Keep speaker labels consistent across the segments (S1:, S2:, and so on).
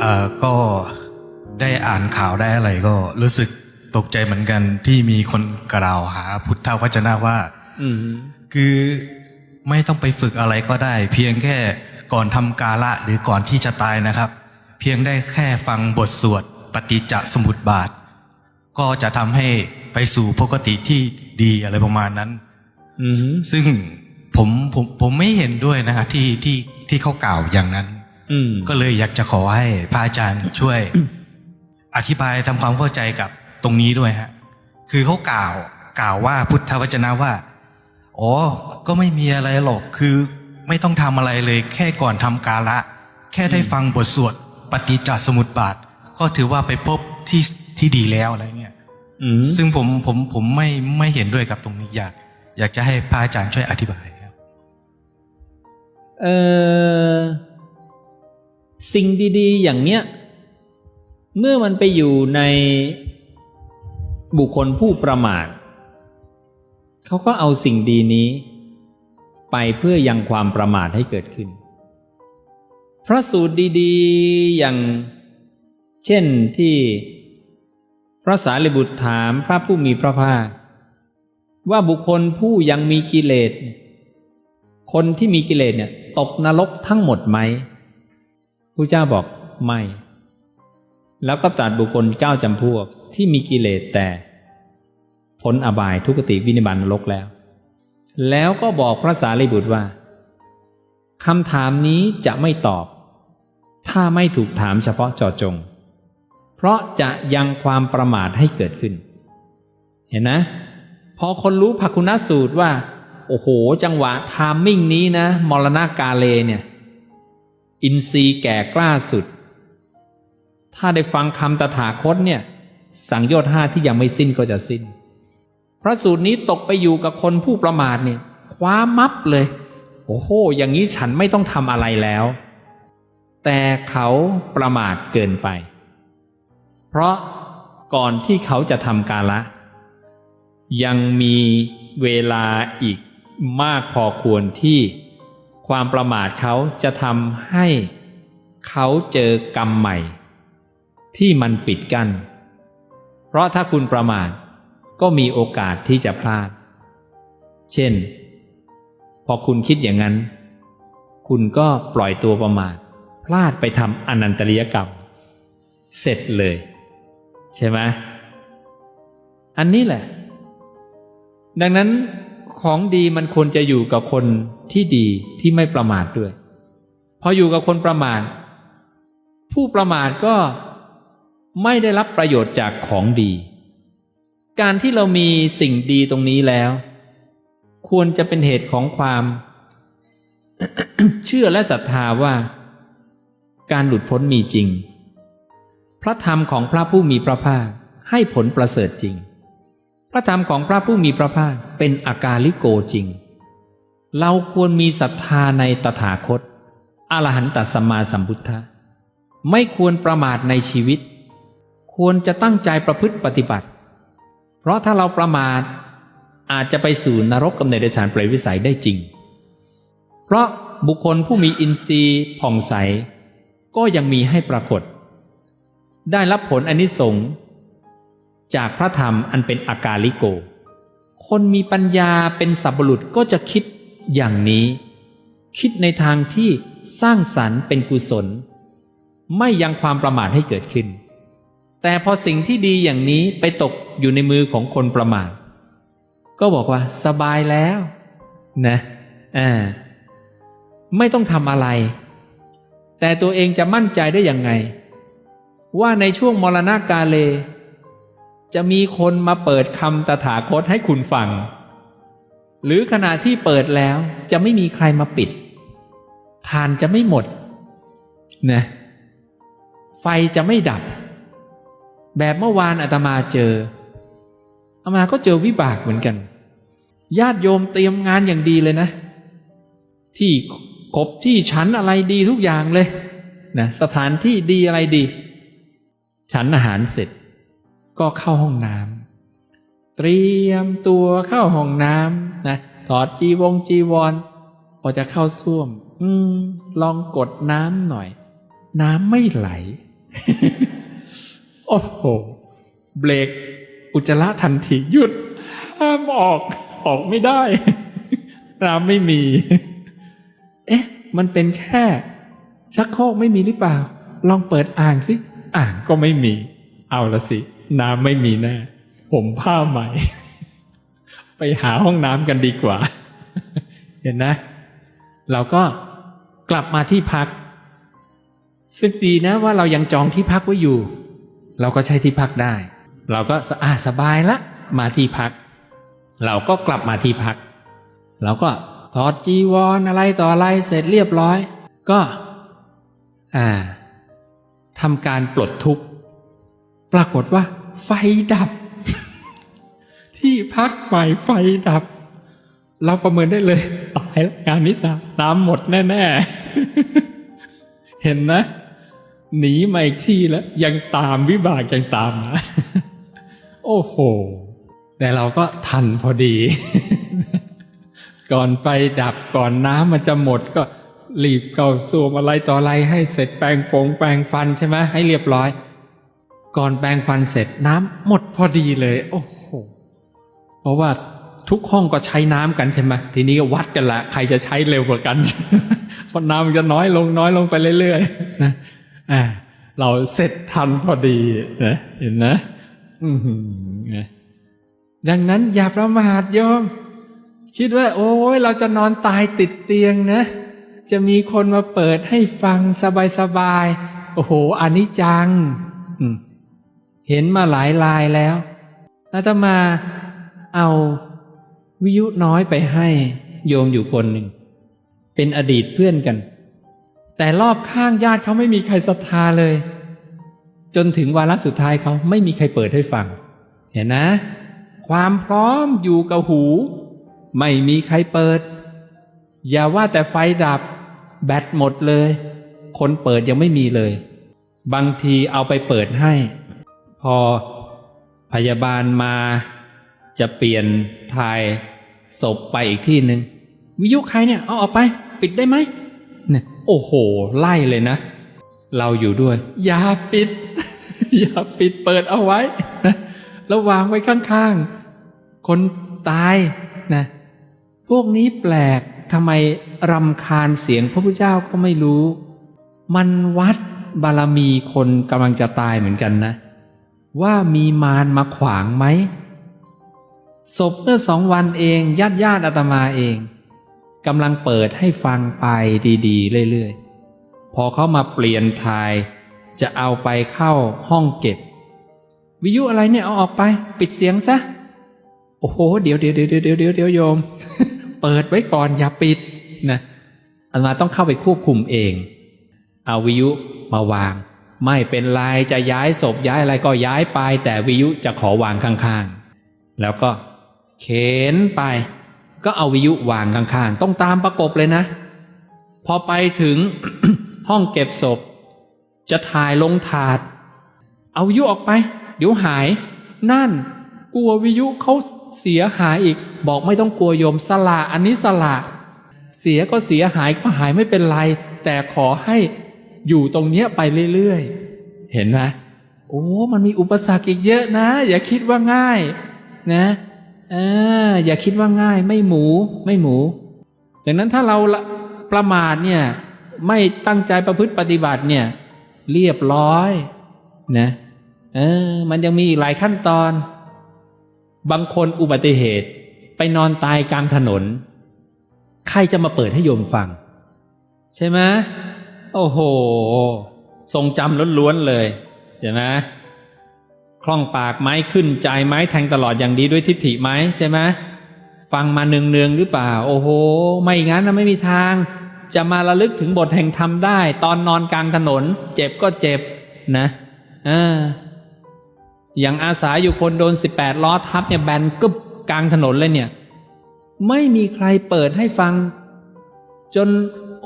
S1: เอ่อก็ได้อ่านข่าวได้อะไรก็รู้สึกตกใจเหมือนกันที่มีคนกล่าวหาพุทธวจนะว่า
S2: อืม
S1: คือไม่ต้องไปฝึกอะไรก็ได้ เพียงแค่ก่อนทำกาละหรือก่อนที่จะตายนะครับ เพียงได้แค่ฟังบทสวดปฏิจจสมุปบาท ก็จะทำให้ไปสู่ปกติที่ดีอะไรประมาณนั้น
S2: อืม
S1: ซึ่งผมผมผมไม่เห็นด้วยนะครับที่ที่ที่เขากล่าวอย่างนั้น
S2: อืม
S1: ก็เลยอยากจะขอให้พระอาจารย์ช่วย อธิบายทำความเข้าใจกับตรงนี้ด้วยฮะ คือเขากล่าวกล่าวว่าพุทธวจนะว่าอ๋อก็ไม่มีอะไรหรอกคือไม่ต้องทำอะไรเลย แค่ก่อนทำกาละ แค่ได้ฟังบทสวดปฏิจจสมุปบาท ก็ถือว่าไปพบที่ที่ดีแล้วอะไรเงี้ย
S2: อืม
S1: ซึ่งผมผมผมไม่ไม่เห็นด้วยกับตรงนี้อยากอยากจะให้พระอาจารย์ช่วยอธิบายครับ
S2: เออ สิ่งดี ๆ อย่างเนี้ย เมื่อมันไปอยู่ในบุคคลผู้ประมาทเขาก็เอาสิ่งดีนี้ ไปเพื่อยังความประมาทให้เกิดขึ้น พระสูตรดีๆอย่างเช่นที่พระสารีบุตรถามพระผู้มีพระภาคว่าบุคคลผู้ยังมีกิเลส คนที่มีกิเลสเนี่ย ตกนรกทั้งหมดไหม พระเจ้าบอกไม่ แล้วก็ตรัสบุคคลเก้าจำพวกที่มีกิเลสแต่พ้นอบายทุกติวินิบาตนรกแล้ว แล้วก็บอกพระสารีบุตรว่าคำถามนี้จะไม่ตอบ ถ้าไม่ถูกถามเฉพาะจาะจง เพราะจะยังความประมาทให้เกิดขึ้น เห็นนะ พอคนรู้ภคุณสูตรว่า โอ้โห จังหวะทามมิ่งนี้นะ มรณากาเลเนี่ย อินทรีย์แก่กล้าสุด ถ้าได้ฟังคำตถาคตเนี่ย สังโยชน์ห้าที่ยังไม่สิ้นก็จะสิ้น พระสูตรนี้ตกไปอยู่กับคนผู้ประมาทเนี่ยคว้ามับเลย โอ้โห อย่างนี้ฉันไม่ต้องทำอะไรแล้ว แต่เขาประมาทเกินไป เพราะก่อนที่เขาจะทำกาละ ยังมีเวลาอีกมากพอควรที่ ความประมาทเขาจะทำให้เขาเจอกรรมใหม่ ที่มันปิดกัน้นเพราะถ้าคุณประมาทก็มีโอกาสที่จะพลาด เช่น พอคุณคิดอย่างนั้น คุณก็ปล่อยตัวประมาท พลาดไปทำอนันตริยกรรม เสร็จเลย ใช่ไหมอันนี้แหละ ดังนั้น ของดีมันควรจะอยู่กับคนที่ดีที่ไม่ประมาทด้วย พออยู่กับคนประมาท ผู้ประมาทก็ไม่ได้รับประโยชน์จากของดี การที่เรามีสิ่งดีตรงนี้แล้ว ควรจะเป็นเหตุของความ เชื่อและศรัทธาว่า การหลุดพ้นมีจริง พระธรรมของพระผู้มีพระภาคให้ผลประเสริฐจริง พระธรรมของพระผู้มีพระภาคเป็นอากาลิโกจริง เราควรมีศรัทธาในตถาคต อรหันตสัมมาสัมพุทธะไม่ควรประมาทในชีวิต ควรจะตั้งใจประพฤติปฏิบัติ เพราะถ้าเราประมาทอาจจะไปสู่นรกกำเนิดเดชานเปรตวิสัยได้จริง เพราะบุคคลผู้มีอินทรีย์ผ่องใส ก็ยังมีให้ปรากฏ ได้รับผลอนิสงส์ จากพระธรรมอันเป็นอากาลิโก คนมีปัญญาเป็นสัพบุรุษก็จะคิดอย่างนี้ คิดในทางที่สร้างสรรค์เป็นกุศล ไม่ยังความประมาทให้เกิดขึ้น แต่พอสิ่งที่ดีอย่างนี้ไปตกอยู่ในมือของคนประมาท ก็บอกว่าสบายแล้ว นะอ่าไม่ต้องทำอะไร แต่ตัวเองจะมั่นใจได้อยังไง ว่าในช่วงมรณากาเล จะมีคนมาเปิดคำตถาคตให้คุณฟัง หรือขณะที่เปิดแล้วจะไม่มีใครมาปิด ทานจะไม่หมดนะไฟจะไม่ดับ แบบเมื่อวานอาตมาเจออาตมาก็เจอวิบากเหมือนกัน ญาติโยมเตรียมงานอย่างดีเลยนะ ที่กบที่ชั้นอะไรดีทุกอย่างเลยนะสถานที่ดีอะไรดี ฉันอาหารเสร็จ ก็เข้าห้องน้ำเตรียมตัวเข้าห้องน้ำนะถอดจีวงจีวร พอจะเข้าส้วม อืม ลองกดน้ำหน่อย น้ำไม่ไหล โอ้โห เบรกอุจจาระทันทีหยุด ห้ามออก ออกไม่ได้ น้ำไม่มี เอ๊ะ มันเป็นแค่ ชักโครกไม่มีหรือเปล่า ลองเปิดอ่างสิ อ่างก็ไม่มี เอาละสิ น้ำไม่มีแน่ ผมผ้าใหม่ ไปหาห้องน้ำกันดีกว่า เห็นนะ เราก็กลับมาที่พัก ซึ่งดีนะว่าเรายังจองที่พักไว้อยู่ เราก็ใช้ที่พักได้ เราก็สะอาดสบายละ มาที่พัก เราก็กลับมาที่พัก เราก็ถอดจีวรออะไรต่ออะไรเสร็จเรียบร้อย ก็ อ่าทำการปลดทุกข์ ปรากฏว่า ไฟดับ ที่พักใหม่ไฟดับ เราประเมินได้เลยตายแล้วงานนี้ตามน้ำหมดแน่ ๆ เห็นนะ หนีมาอีกที่แล้ว ยังตามวิบากยังตามนะโอ้โห แต่เราก็ทันพอดี ก่อนไฟดับก่อนน้ำมันจะหมดก็รีบเข้าสวมอะไรต่ออะไรให้เสร็จแปรงฟงแปรงฟันใช่ไหมให้เรียบร้อย ก่อนแปรงฟันเสร็จน้ำหมดพอดีเลย โอ้โห เพราะว่าทุกห้องก็ใช้น้ำกันใช่ไหมทีนี้ก็วัดกันละ ใครจะใช้เร็วกว่ากันเพราะน้ำมันจะน้อยลงน้อยลงไปเรื่อยๆนะอ่าเราเสร็จทันพอดีนะเห็นนะอืดังนั้นอย่าประมาทโยม คิดว่า โอ้ยเราจะนอนตายติดเตียงนะ จะมีคนมาเปิดให้ฟังสบายๆโอ้โหอันนี้จัง อืม เห็นมาหลายลายแล้วอาตมาเอาวิยุน้อยไปให้โยมอยู่คนหนึ่ง เป็นอดีตเพื่อนกัน แต่รอบข้างญาติเขาไม่มีใครศรัทธาเลย จนถึงวาระสุดท้ายเขาไม่มีใครเปิดให้ฟัง เห็นนะ ความพร้อมอยู่กับหู ไม่มีใครเปิด อย่าว่าแต่ไฟดับ แบตหมดเลย คนเปิดยังไม่มีเลย บางทีเอาไปเปิดให้ พอพยาบาลมาจะเปลี่ยนทายศพไปอีกที่หนึ่งวิยุใครเนี่ยเอาออกไป ปิดได้ไหมเนี่ยโอ้โห ไล่เลยนะ เราอยู่ด้วย อย่าปิด อย่าปิดเปิดเอาไว้นะแล้ววางไว้ข้างๆ คนตายนะพวกนี้แปลกทำไมรำคาญเสียงพระพุทธเจ้าก็ไม่รู้ มันวัดบารมีคนกำลังจะตายเหมือนกันนะ ว่ามีมารมาขวางไหมศพเมื่อสองวันเองญาติญาติอาตมาเองกำลังเปิดให้ฟังไปดีๆ เรื่อยๆ พอเขามาเปลี่ยนทาย จะเอาไปเข้าห้องเก็บ วิยุอะไรเนี่ยเอาออกไป ปิดเสียงซะ โอ้โห เดี๋ยวเดี๋ยวเดี๋ยวเดี๋ยวเดี๋ยวเดี๋ยวโยม เปิดไว้ก่อนอย่าปิดนะอาตมาต้องเข้าไปควบคุมเอง เอาวิยุมาวาง ไม่เป็นไรจะย้ายศพย้ายอะไรก็ย้ายไป แต่วิยุจะขอวางข้างๆ แล้วก็เข็นไป ก็เอาวิยุวางข้างๆ ต้องตามประกบเลยนะ พอไปถึงห้องเก็บศพ จะถ่ายลงถาด เอาวิยุออกไป เดี๋ยวหาย นั่น กลัววิยุเขาเสียหายอีก บอกไม่ต้องกลัวโยมสละอันนี้สละ เสียก็เสียหายก็หายไม่เป็นไร แต่ขอให้ อยู่ตรงเนี้ยไปเรื่อยๆ เห็นไหมโอ้ มันมีอุปสรรคอีกเยอะนะ อย่าคิดว่าง่าย นะอออย่าคิดว่าง่าย ไม่หมู ไม่หมู ดังนั้นถ้าเราละประมาทเนี่ย ไม่ตั้งใจประพฤติปฏิบัติเนี่ย เรียบร้อย นะเออ มันยังมีอีกหลายขั้นตอน บางคนอุบัติเหตุ ไปนอนตายกลางถนน ใครจะมาเปิดให้โยมฟัง ใช่ไหม โอ้โห ทรงจำล้วนๆเลยใช่ไหมคล่องปากไหมขึ้นใจไหมแทงตลอดอย่างดีด้วยทิฏฐิไหมใช่ไหมฟังมาเนืองๆหรือเปล่า โอ้โห ไม่งั้นนะไม่มีทาง จะมาระลึกถึงบทแห่งธรรมได้ ตอนนอนกลางถนน เจ็บก็เจ็บนะออย่างอาสาอยู่คนโดนสิบแปดล้อทับเนี่ยแบนกึบกลางถนนเลยเนี่ย ไม่มีใครเปิดให้ฟัง จน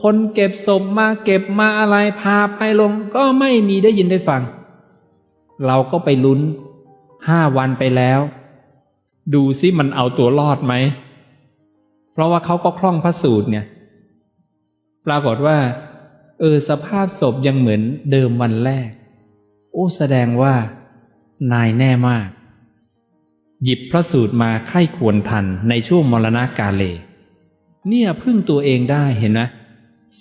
S2: คนเก็บศพมาเก็บมาอะไรพาไปลง ก็ไม่มีได้ยินได้ฟัง เราก็ไปลุ้นห้าวันไปแล้ว ดูซิมันเอาตัวรอดไหม เพราะว่าเขาก็คล่องพระสูตรเนี่ยปรากฏว่า เออสภาพศพยังเหมือนเดิมวันแรก โอ้แสดงว่า นายแน่มาก หยิบพระสูตรมาใคร่ควรทันในช่วงมรณกาเลเนี่ยพึ่งตัวเองได้เห็นไหม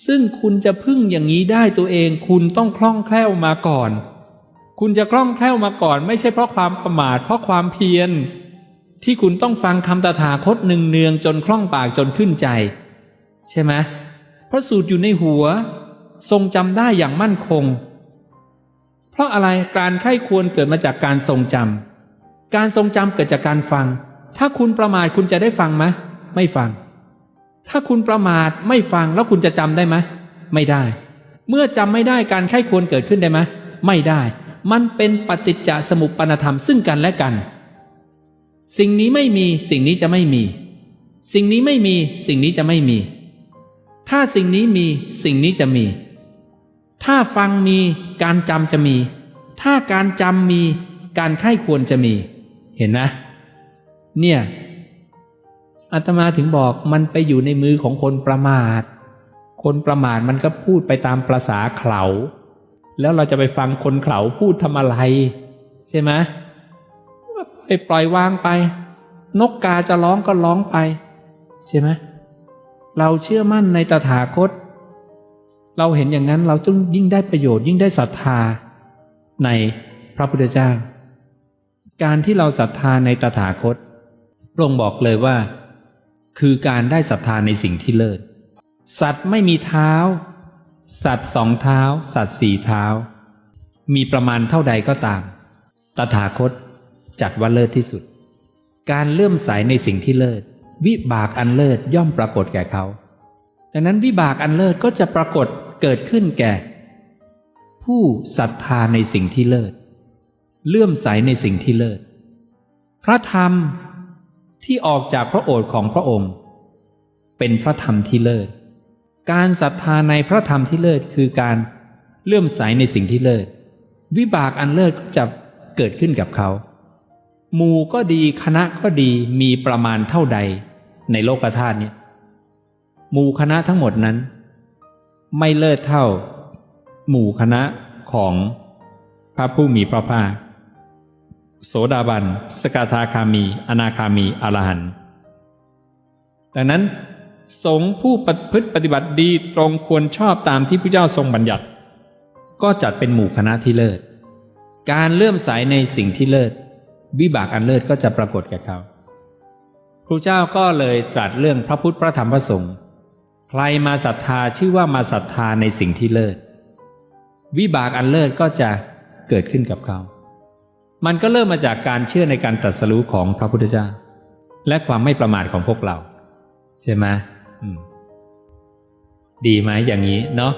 S2: ซึ่งคุณจะพึ่งอย่างนี้ได้ตัวเอง คุณต้องคล่องแคล่วมาก่อน คุณจะคล่องแคล่วมาก่อน ไม่ใช่เพราะความประมาทเพราะความเพียร ที่คุณต้องฟังคำตถาคตหนึ่งเนืองจนคล่องปากจนขึ้นใจ ใช่ไหมเพราะสูตรอยู่ในหัว ทรงจำได้อย่างมั่นคง เพราะอะไรการไข้ควรเกิดมาจากการทรงจำการทรงจำเกิดจากการฟัง ถ้าคุณประมาทคุณจะได้ฟังไหมไม่ฟัง ถ้าคุณประมาทไม่ฟังแล้วคุณจะจำได้ไหมไม่ได้ เมื่อจำไม่ได้การไข้ควรเกิดขึ้นได้ไหมไม่ได้ มันเป็นปฏิจจสมุปปนธรรมซึ่งกันและกัน สิ่งนี้ไม่มีสิ่งนี้จะไม่มี สิ่งนี้ไม่มีสิ่งนี้จะไม่มี ถ้าสิ่งนี้มีสิ่งนี้จะมี ถ้าฟังมีการจำจะมี ถ้าการจำมีการไข้ควรจะมี เห็นไหมเนี่ย อาตมาถึงบอกมันไปอยู่ในมือของคนประมาท คนประมาทมันก็พูดไปตามประษาเขาแล้วเราจะไปฟังคนเขาพูดทำอะไร ใช่ไหมไปปล่อยวางไป นกกาจะร้องก็ร้องไป ใช่ไหมเราเชื่อมั่นในตถาคต เราเห็นอย่างนั้นเราต้องยิ่งได้ประโยชน์ยิ่งได้ศรัทธา ในพระพุทธเจ้า การที่เราศรัทธาในตถาคตพระองค์บอกเลยว่า คือการได้ศรัทธาในสิ่งที่เลิศ สัตว์ไม่มีเท้า สัตว์สองเท้า สัตว์สี่เท้า มีประมาณเท่าใดก็ตาม ตถาคตจัดว่าเลิศที่สุด การเลื่อมใสในสิ่งที่เลิศ วิบากอันเลิศย่อมปรากฏแก่เขา ดังนั้นวิบากอันเลิศก็จะปรากฏเกิดขึ้นแก่ ผู้ศรัทธาในสิ่งที่เลิศ เลื่อมใสในสิ่งที่เลิศ พระธรรม ที่ออกจากพระโอษฐ์ของพระองค์ เป็นพระธรรมที่เลิศ การศรัทธาในพระธรรมที่เลิศคือการเลื่อมใสในสิ่งที่เลิศ วิบากอันเลิศก็จะเกิดขึ้นกับเขาหมู่ก็ดีคณะก็ดีมีประมาณเท่าใดในโลกธาตุนี้หมู่คณะทั้งหมดนั้น ไม่เลิศเท่า หมู่คณะของพระผู้มีพระภาค โสดาบัน สกทาคามี อนาคามี อรหันต์ดังนั้น สงฆ์ผู้ประพฤติปฏิบัติดีตรงควรชอบตามที่พระเจ้าทรงบัญญัติ ก็จัดเป็นหมู่คณะที่เลิศ การเลื่อมใสในสิ่งที่เลิศ วิบากอันเลิศก็จะปรากฏแก่เขาครูเจ้าก็เลยตรัสเรื่องพระพุทธพระธรรมพระสงฆ์ใครมาศรัทธาชื่อว่ามาศรัทธาในสิ่งที่เลิศ วิบากอันเลิศก็จะเกิดขึ้นกับเขา มันก็เริ่มมาจากการเชื่อในการตรัสรู้ของพระพุทธเจ้า และความไม่ประมาทของพวกเรา ใช่ไหมมดีไหมอย่างนี้เนาะ